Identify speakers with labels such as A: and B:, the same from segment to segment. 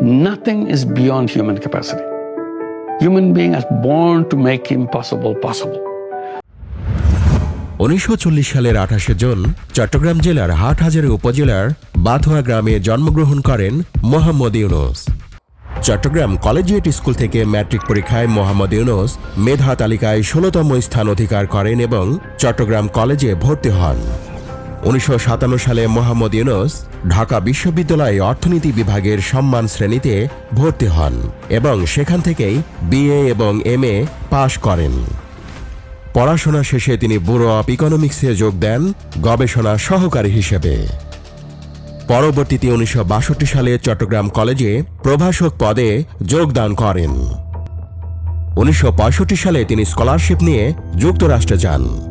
A: Nothing is beyond human capacity. Human being is born to make impossible possible.
B: উনিশশো চল্লিশ সালের আঠাশে June, Chittagong জেলার হাটহাজারী উপজেলার বাথুয়া গ্রামে জন্মগ্রহণ করেন মোহাম্মদ ইউনুস চট্টগ্রাম কলেজিয়েট স্কুল থেকে ম্যাট্রিক পরীক্ষায় মোহাম্মদ ইউনুস মেধা তালিকায় ষোলতম স্থান অধিকার করেন এবং চট্টগ্রাম কলেজে ভর্তি হন উনিশশো সাতান্ন সালে মোহাম্মদ ইউনুস ঢাকা বিশ্ববিদ্যালয়ে অর্থনীতি বিভাগের সম্মান শ্রেণীতে ভর্তি হন এবং সেখান থেকেই বিএ এবং এম এ পাশ করেন। পড়াশোনা শেষে তিনি ব্যুরো অব ইকোনমিক্সে যোগ দেন গবেষণা সহকারী হিসেবে। পরবর্তীতে উনিশশো বাষট্টি সালে চট্টগ্রাম কলেজে প্রভাষক পদে যোগদান করেন। উনিশশো পঁয়ষট্টি সালে তিনি স্কলারশিপ নিয়ে যুক্তরাষ্ট্রে যান।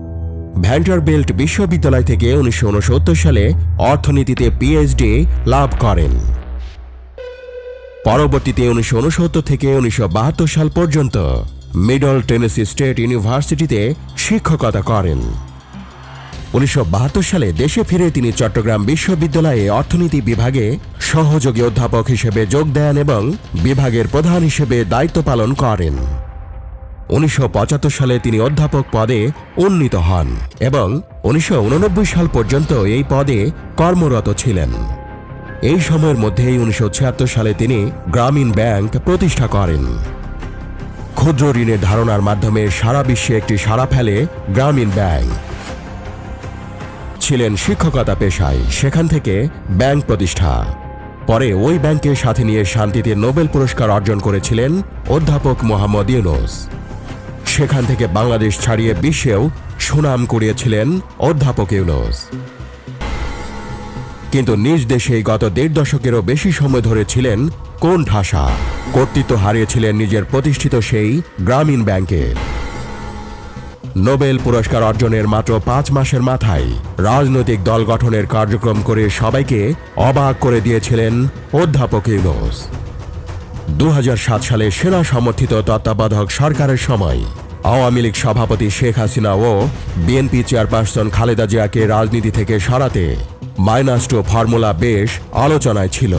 B: ভ্যান্টারবেল্ট বিশ্ববিদ্যালয় থেকে উনিশশো উনসত্তর সালে অর্থনীতিতে পিএইচডি লাভ করেন। পরবর্তীতে উনিশশো ঊনসত্তর থেকে উনিশশো বাহাত্তর সাল পর্যন্ত মিডল টেনেসি স্টেট ইউনিভার্সিটিতে শিক্ষকতা করেন। উনিশশো বাহাত্তর সালে দেশে ফিরে তিনি চট্টগ্রাম বিশ্ববিদ্যালয়ে অর্থনীতি বিভাগে সহযোগী অধ্যাপক হিসেবে যোগ দেন এবং বিভাগের প্রধান হিসেবে দায়িত্ব পালন করেন। উনিশশো পঁচাত্তর সালে তিনি অধ্যাপক পদে উন্নীত হন এবং উনিশশো উননব্বই সাল পর্যন্ত এই পদে কর্মরত ছিলেন। এই সময়ের মধ্যেই উনিশশো ছিয়াত্তর সালে তিনি গ্রামীণ ব্যাংক প্রতিষ্ঠা করেন। ক্ষুদ্র ঋণের ধারণার মাধ্যমে সারা বিশ্বে একটি সাড়া ফেলে গ্রামীণ ব্যাংক। ছিলেন শিক্ষকতা পেশায়, সেখান থেকে ব্যাংক প্রতিষ্ঠা। পরে ওই ব্যাংকের সাথে নিয়ে শান্তিতে নোবেল পুরস্কার অর্জন করেছিলেন অধ্যাপক মোহাম্মদ ইউনুস। সেখান থেকে বাংলাদেশ ছাড়িয়ে বিশ্বেও সুনাম কুড়িয়েছিলেন অধ্যাপক ইউনুস। কিন্তু নিজ দেশে গত দেড় দশকেরও বেশি সময় ধরে ছিলেন কোন ঠাসা? কর্তৃত্ব হারিয়েছিলেন নিজের প্রতিষ্ঠিত সেই গ্রামীণ ব্যাংকের নোবেল পুরস্কার অর্জনের মাত্র পাঁচ মাসের মাথায় রাজনৈতিক দল গঠনের কার্যক্রম করে সবাইকে অবাক করে দিয়েছিলেন অধ্যাপক ইউনুস। দু সালে সেনা সমর্থিত তত্ত্বাবধায়ক সরকারের সময় আওয়ামী লীগ সভাপতি শেখ হাসিনা ও বিএনপি চেয়ারপারসন খালেদা জিয়াকে রাজনীতি থেকে সরাতে মাইনাস টু ফর্মুলা বেশ আলোচনায় ছিল।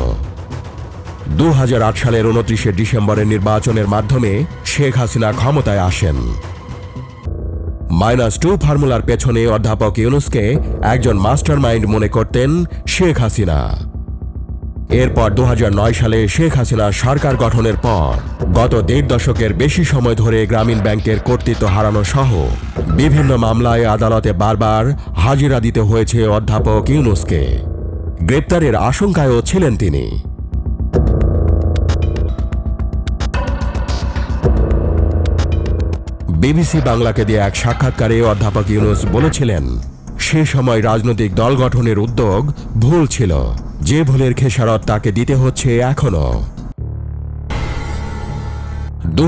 B: দু হাজার আট সালের উনত্রিশে ডিসেম্বরের নির্বাচনের মাধ্যমে শেখ হাসিনা ক্ষমতায় আসেন। মাইনাস টু ফর্মুলার পেছনে অধ্যাপক ইউনুসকে একজন মাস্টার মাইন্ড মনে করতেন শেখ হাসিনা। এরপর দু হাজার নয় সালে শেখ হাসিনা সরকার গঠনের পর, গত দেড় দশকের বেশি সময় ধরে গ্রামীণ ব্যাংকের কর্তৃত্ব হারানো সহ বিভিন্ন মামলায় আদালতে বারবার হাজিরা দিতে হয়েছে অধ্যাপক ইউনুসকে। গ্রেপ্তারের আশঙ্কায়ও ছিলেন তিনি। বিবিসি বাংলাকে দিয়ে এক সাক্ষাৎকারে অধ্যাপক ইউনুস বলেছিলেন, সে সময় রাজনৈতিক দল গঠনের উদ্যোগ ভুল ছিল। যে ভুলের খেসারত তাকে দিতে হচ্ছে এখনও। দু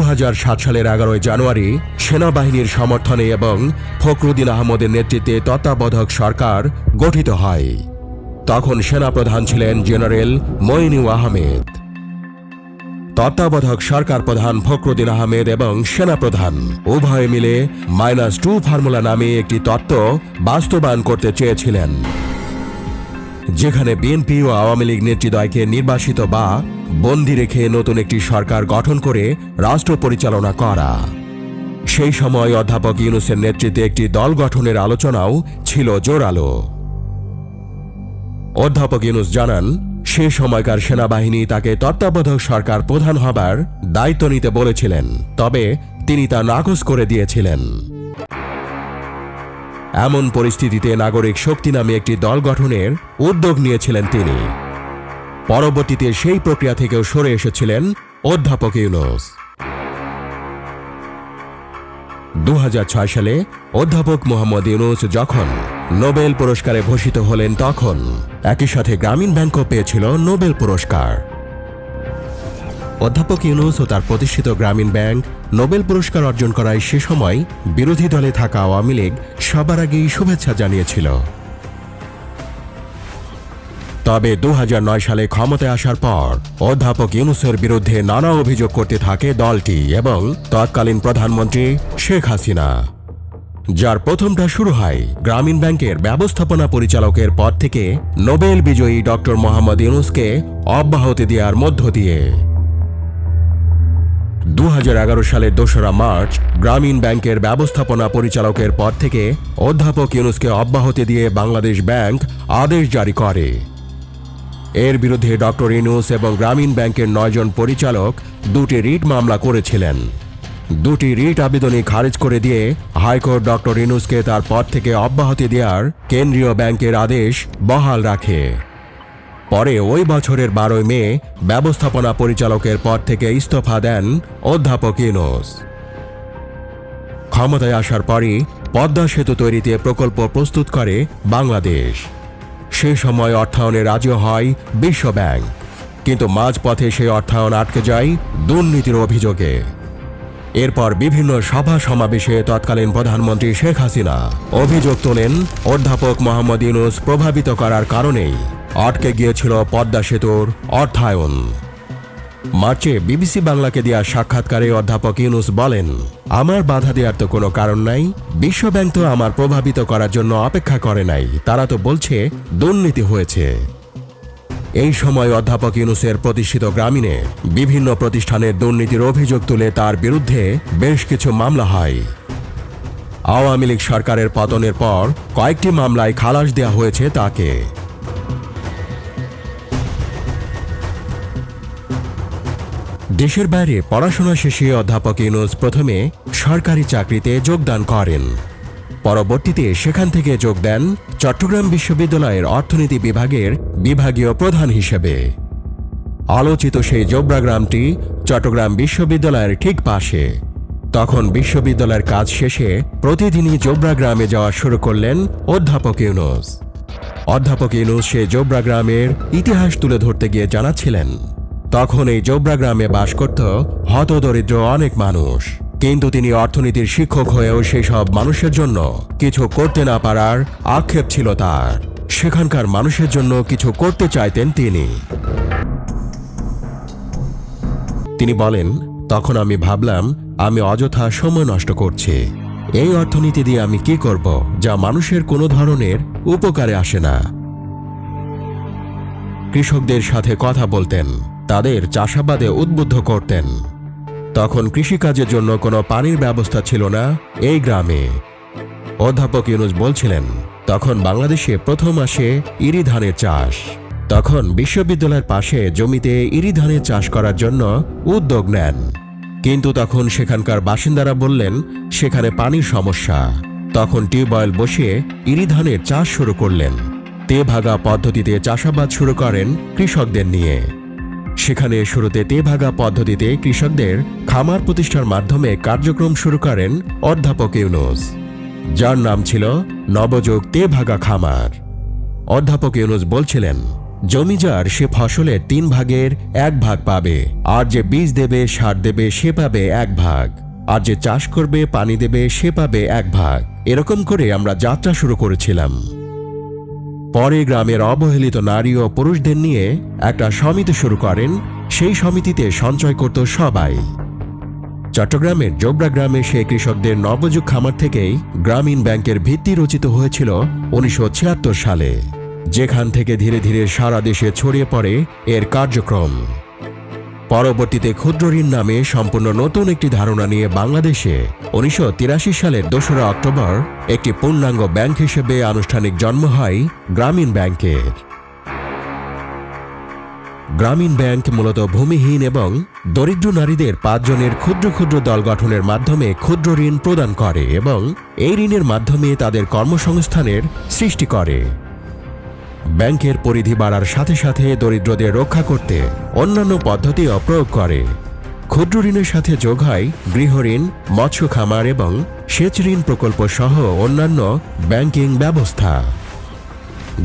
B: সালের এগারোই জানুয়ারি সেনাবাহিনীর সমর্থনে এবং ফখরুদ্দিন আহমদের নেতৃত্বে তত্ত্বাবধায়ক সরকার গঠিত হয়। তখন সেনাপ্রধান ছিলেন জেনারেল মইনু আহমেদ। তত্ত্বাবধায়ক সরকার প্রধান ফখরুদ্দিন আহমেদ এবং সেনাপ্রধান উভয়ে মিলে মাইনাস টু ফর্মুলা নামে একটি তত্ত্ব বাস্তবায়ন করতে চেয়েছিলেন। যেখানে বিএনপি ও আওয়ামী লীগ নেতৃদ্বয়কে নির্বাসিত বা বন্দী রেখে নতুন একটি সরকার গঠন করে রাষ্ট্র পরিচালনা করা। সেই সময় অধ্যাপক ইউনুসের নেতৃত্বে একটি দল গঠনের আলোচনাও ছিল জোরালো। অধ্যাপক ইউনুস জানান, সে সময়কার সেনাবাহিনী তাকে তত্ত্বাবধায়ক সরকার প্রধান হবার দায়িত্ব নিতে বলেছিলেন, তবে তিনি তা নাকচ করে দিয়েছিলেন। এমন পরিস্থিতিতে নাগরিক শক্তি নামে একটি দল গঠনের উদ্যোগ নিয়েছিলেন তিনি। পরবর্তীতে সেই প্রক্রিয়া থেকেও সরে এসেছিলেন অধ্যাপক ইউনুস। দু হাজার ছয় সালে অধ্যাপক মোহাম্মদ ইউনুস যখন নোবেল পুরস্কারে ভূষিত হলেন, তখন একই সাথে গ্রামীণ ব্যাংকও পেয়েছিল নোবেল পুরস্কার। অধ্যাপক ইউনুস ও তার প্রতিষ্ঠিত গ্রামীণ ব্যাংক নোবেল পুরস্কার অর্জন করায় সে সময় বিরোধী দলে থাকা আওয়ামী লীগ সবার আগেই শুভেচ্ছা জানিয়েছিল। তবে দু হাজার নয় সালে ক্ষমতায় আসার পর অধ্যাপক ইউনুসের বিরুদ্ধে নানা অভিযোগ করতে থাকে দলটি এবং তৎকালীন প্রধানমন্ত্রী শেখ হাসিনা। যার প্রথমটা শুরু হয় গ্রামীণ ব্যাংকের ব্যবস্থাপনা পরিচালকের পদ থেকে নোবেল বিজয়ী ডক্টর মোহাম্মদ ইউনুসকে অব্যাহতি দেওয়ার মধ্য দিয়ে। দু হাজার এগারো সালের দোসরা মার্চ, গ্রামীণ ব্যাংকের ব্যবস্থাপনা পরিচালকের পদ থেকে অধ্যাপক ইউনুসকে অব্যাহতি দিয়ে বাংলাদেশ ব্যাংক আদেশ জারি করে। এর বিরুদ্ধে ডক্টর ইনুস এবং গ্রামীণ ব্যাংকের নয়জন পরিচালক দুটি রিট মামলা করেছিলেন। দুটি রিট আবেদনই খারিজ করে দিয়ে হাইকোর্ট ডক্টর ইনুসকে তার পদ থেকে অব্যাহতি দেওয়ার কেন্দ্রীয় ব্যাংকের আদেশ বহাল রাখে। পরে ওই বছরের বারোই মে, ব্যবস্থাপনা পরিচালকের পদ থেকে ইস্তফা দেন অধ্যাপক ইনুস ক্ষমতায় আসার পরই পদ্মা সেতু তৈরিতে প্রকল্প প্রস্তুত করে বাংলাদেশ। সে সময় অর্থায়নে রাজি হয় বিশ্ব ব্যাংক। কিন্তু মাঝপথে সেই অর্থায়ন আটকে যায় দুর্নীতির অভিযোগে। এরপর বিভিন্ন সভা সমাবেশে তৎকালীন প্রধানমন্ত্রী শেখ হাসিনা অভিযোগ তোলেন অধ্যাপক মোহাম্মদ ইউনুস প্রভাবিত করার কারণেই। আটকে গিয়েছিল পদ্মা সেতুর অর্থায়ন। মার্চে বিবিসি বাংলাকে দেওয়া সাক্ষাৎকারে অধ্যাপক ইউনুস বলেন, আমার বাধা দেওয়ার তো কোনো কারণ নাই। বিশ্ব ব্যাংক তো আমার প্রভাবিত করার জন্য অপেক্ষা করে নাই। তারা তো বলছে, দুর্নীতি হয়েছে। এই সময় অধ্যাপক ইউনুসের প্রতিষ্ঠিত গ্রামীণে বিভিন্ন প্রতিষ্ঠানের দুর্নীতির অভিযোগ তুলে তার বিরুদ্ধে বেশ কিছু মামলা হয়। আওয়ামী লীগ সরকারের পতনের পর কয়েকটি মামলায় খালাস দেওয়া হয়েছে তাকে। দেশের বাইরে পড়াশোনা শেষে অধ্যাপক ইউনুস প্রথমে সরকারি চাকরিতে যোগদান করেন। পরবর্তীতে সেখান থেকে যোগ দেন চট্টগ্রাম বিশ্ববিদ্যালয়ের অর্থনীতি বিভাগের বিভাগীয় প্রধান হিসেবে। আলোচিত সেই জোবরা গ্রামটি চট্টগ্রাম বিশ্ববিদ্যালয়ের ঠিক পাশে। তখন বিশ্ববিদ্যালয়ের কাজ শেষে প্রতিদিনই জোবরা গ্রামে যাওয়া শুরু করলেন অধ্যাপক ইউনুস। অধ্যাপক ইউনুস সে জোবরা গ্রামের ইতিহাস তুলে ধরতে গিয়ে জানাচ্ছিলেন তখন এই জোবরা গ্রামে বাস করত হতদরিদ্র অনেক মানুষ। কিন্তু তিনি অর্থনীতির শিক্ষক হয়েও সেই সব মানুষের জন্য কিছু করতে না পারার আক্ষেপ ছিল তার। সেখানকার মানুষের জন্য কিছু করতে চাইতেন তিনি। তিনি বলেন, তখন আমি ভাবলাম, আমি অযথা সময় নষ্ট করছি। এই অর্থনীতি দিয়ে আমি কি করব, যা মানুষের কোনো ধরনের উপকারে আসে না। কৃষকদের সাথে কথা বলতেন। তাদের চাষাবাদে উদ্বুদ্ধ করতেন। তখন কৃষিকাজের জন্য কোনো পানির ব্যবস্থা ছিল না এই গ্রামে। অধ্যাপক ইউনুস বলছিলেন, তখন বাংলাদেশে প্রথম আসে ইরি ধানের চাষ। তখন বিশ্ববিদ্যালয়ের পাশে জমিতে ইরি ধানের চাষ করার জন্য উদ্যোগ নেন। কিন্তু তখন সেখানকার বাসিন্দারা বললেন, সেখানে পানির সমস্যা। তখন টিউবওয়েল বসিয়ে ইরি ধানের চাষ শুরু করলেন। তে ভাগা পদ্ধতিতে চাষাবাদ শুরু করেন কৃষকদের নিয়ে। সেখানে শুরুতে তে ভাগা পদ্ধতিতে কৃষকদের খামার প্রতিষ্ঠার মাধ্যমে কার্যক্রম শুরু করেন অধ্যাপক ইউনুস। যার নাম ছিল নবযোগ তে ভাগা খামার। অধ্যাপক ইউনুস বলছিলেন, জমি যার সে ফসলের তিন ভাগের এক ভাগ পাবে, আর যে বীজ দেবে, সার দেবে, সে পাবে এক ভাগ, আর যে চাষ করবে, পানি দেবে, সে পাবে এক ভাগ। এরকম করে আমরা যাত্রা শুরু করেছিলাম। পরে গ্রামের অবহেলিত নারী ও পুরুষদের নিয়ে একটা সমিতি শুরু করেন। সেই সমিতিতে সঞ্চয় করত সবাই। চট্টগ্রামের জোবরা গ্রামে সে কৃষকদের নবযুগ খামার থেকেই গ্রামীণ ব্যাংকের ভিত্তি রচিত হয়েছিল উনিশশো ছিয়াত্তর সালে। যেখান থেকে ধীরে ধীরে সারা দেশে ছড়িয়ে পড়ে এর কার্যক্রম। পরবর্তীতে ক্ষুদ্র ঋণ নামে সম্পূর্ণ নতুন একটি ধারণা নিয়ে বাংলাদেশে উনিশশো তিরাশি সালের দোসরা অক্টোবর একটি পূর্ণাঙ্গ ব্যাংক হিসেবে আনুষ্ঠানিক জন্ম হয় গ্রামীণ ব্যাংকের গ্রামীণ ব্যাংক মূলত ভূমিহীন এবং দরিদ্র নারীদের পাঁচজনের ক্ষুদ্র ক্ষুদ্র দল গঠনের মাধ্যমে ক্ষুদ্র ঋণ প্রদান করে এবং এই ঋণের মাধ্যমে তাদের কর্মসংস্থানের সৃষ্টি করে। ব্যাংকের পরিধি বাড়ার সাথে সাথে দরিদ্রদের রক্ষা করতে অন্যান্য পদ্ধতিও প্রয়োগ করে। ক্ষুদ্র ঋণের সাথে যোগ হয় গৃহঋণ মৎস্য খামার এবং সেচ ঋণ প্রকল্প সহ অন্যান্য ব্যাংকিং ব্যবস্থা।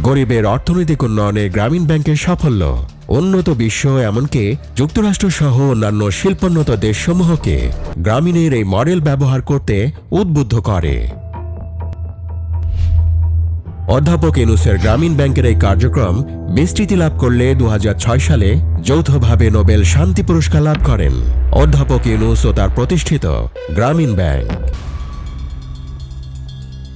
B: গরিবের অর্থনৈতিক উন্নয়নে গ্রামীণ ব্যাংকের সাফল্য। উন্নত বিশ্ব এমনকি যুক্তরাষ্ট্র সহ অন্যান্য শিল্পোন্নত দেশসমূহকে গ্রামীণের এই মডেল ব্যবহার করতে উদ্বুদ্ধ করে। অধ্যাপক এনুসের গ্রামীণ ব্যাংকের এই কার্যক্রম বিস্তৃতি লাভ করলে দু হাজার ছয় সালে যৌথভাবে নোবেল শান্তি পুরস্কার লাভ করেন। অধ্যাপক ইউনুস ও তার প্রতিষ্ঠিত গ্রামীণ ব্যাংক।